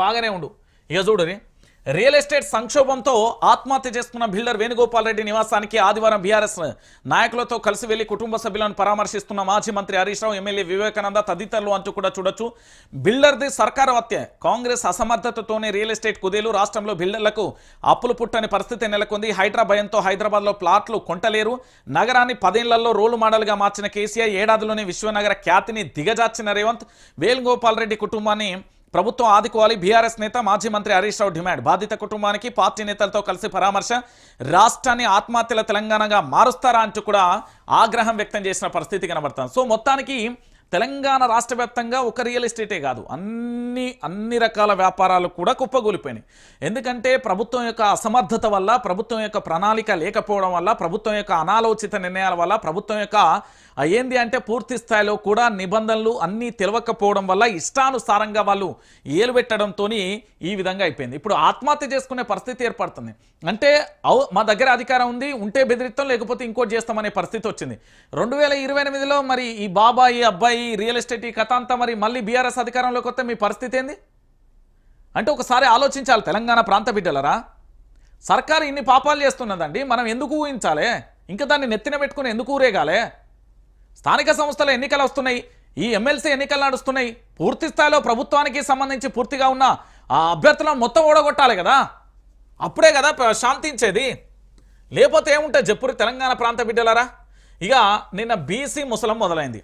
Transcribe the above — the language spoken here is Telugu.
బాగానే ఉండు. ఇక చూడని రియల్ ఎస్టేట్ సంక్షోభంతో ఆత్మహత్య చేసుకున్న బిల్డర్ వేణుగోపాల్ రెడ్డి నివాసానికి ఆదివారం బీఆర్ఎస్ నాయకులతో కలిసి వెళ్ళి కుటుంబ సభ్యులను పరామర్శిస్తున్న మాజీ మంత్రి హరీష్ రావు ఎమ్మెల్యే వివేకానంద తదితరులు అంటూ కూడా చూడొచ్చు. బిల్డర్ది సర్కార హత్య. కాంగ్రెస్ అసమర్థతతోనే రియల్ ఎస్టేట్ కుదేలు. రాష్ట్రంలో బిల్డర్లకు అప్పులు పుట్టని పరిస్థితి నెలకొంది. హైదరాబాద్ భయంతో హైదరాబాద్లో ప్లాట్లు కొంటలేరు. నగరాన్ని పదేళ్ళలో రోలు మోడల్గా మార్చిన కేసీఆర్ ఏడాదిలోనే విశ్వనగర ఖ్యాతిని దిగజార్చిన రేవంత్. వేణుగోపాల్ రెడ్డి కుటుంబాన్ని ప్రభుత్వం ఆదుకోవాలి. బీఆర్ఎస్ నేత మాజీ మంత్రి హరీష్ రావు డిమాండ్. బాధిత కుటుంబానికి పార్టీ నేతలతో కలిసి పరామర్శ. రాష్ట్రాన్ని ఆత్మహత్యల తెలంగాణగా మారుస్తారా అంటూ కూడా ఆగ్రహం వ్యక్తం చేసిన పరిస్థితి కనబడుతుంది. సో మొత్తానికి తెలంగాణ రాష్ట్ర వ్యాప్తంగా ఒక రియల్ ఎస్టేటే కాదు. అన్ని అన్ని రకాల వ్యాపారాలు కూడా కుప్పగూలిపోయినాయి ఎందుకంటే ప్రభుత్వం యొక్క అసమర్థత వల్ల ప్రభుత్వం యొక్క ప్రణాళిక లేకపోవడం వల్ల ప్రభుత్వం యొక్క అనాలోచిత నిర్ణయాల వల్ల ప్రభుత్వం యొక్క ఏంది అంటే పూర్తి స్థాయిలో కూడా నిబంధనలు అన్నీ తెలియకపోవడం వల్ల ఇష్టానుసారంగా వాళ్ళు ఏలు పెట్టడంతో ఈ విధంగా అయిపోయింది. ఇప్పుడు ఆత్మహత్య చేసుకునే పరిస్థితి ఏర్పడుతుంది. అంటే మా దగ్గర అధికారం ఉంది ఉంటే బెదిరిస్తాం లేకపోతే ఇంకోటి చేస్తామనే పరిస్థితి వచ్చింది. రెండు వేల ఇరవై ఎనిమిదిలో మరి ఈ బాబాయి అబ్బాయి రియల్ ఎస్టేట్ ఈ కథ అంతా మరి మళ్ళీ బీఆర్ఎస్ అధికారంలోకి వస్తే మీ పరిస్థితి ఏంది? అంటే ఒకసారి ఆలోచించాలి తెలంగాణ ప్రాంత బిడ్డలరా. సర్కారు ఇన్ని పాపాలు చేస్తున్నదండి మనం ఎందుకు ఊహించాలి? ఇంకా దాన్ని నెత్తిన పెట్టుకుని ఎందుకు ఊరేగాలే? స్థానిక సంస్థల ఎన్నికలు వస్తున్నాయి ఈ ఎమ్మెల్సీ ఎన్నికలు నడుస్తున్నాయి పూర్తి స్థాయిలో ప్రభుత్వానికి సంబంధించి పూర్తిగా ఉన్న ఆ అభ్యర్థులను మొత్తం ఓడగొట్టాలి కదా. అప్పుడే కదా శాంతించేది. లేకపోతే ఏముంటుంది చెప్పురు తెలంగాణ ప్రాంత బిడ్డలారా? ఇక నిన్న బీసీ ముసలం మొదలైంది.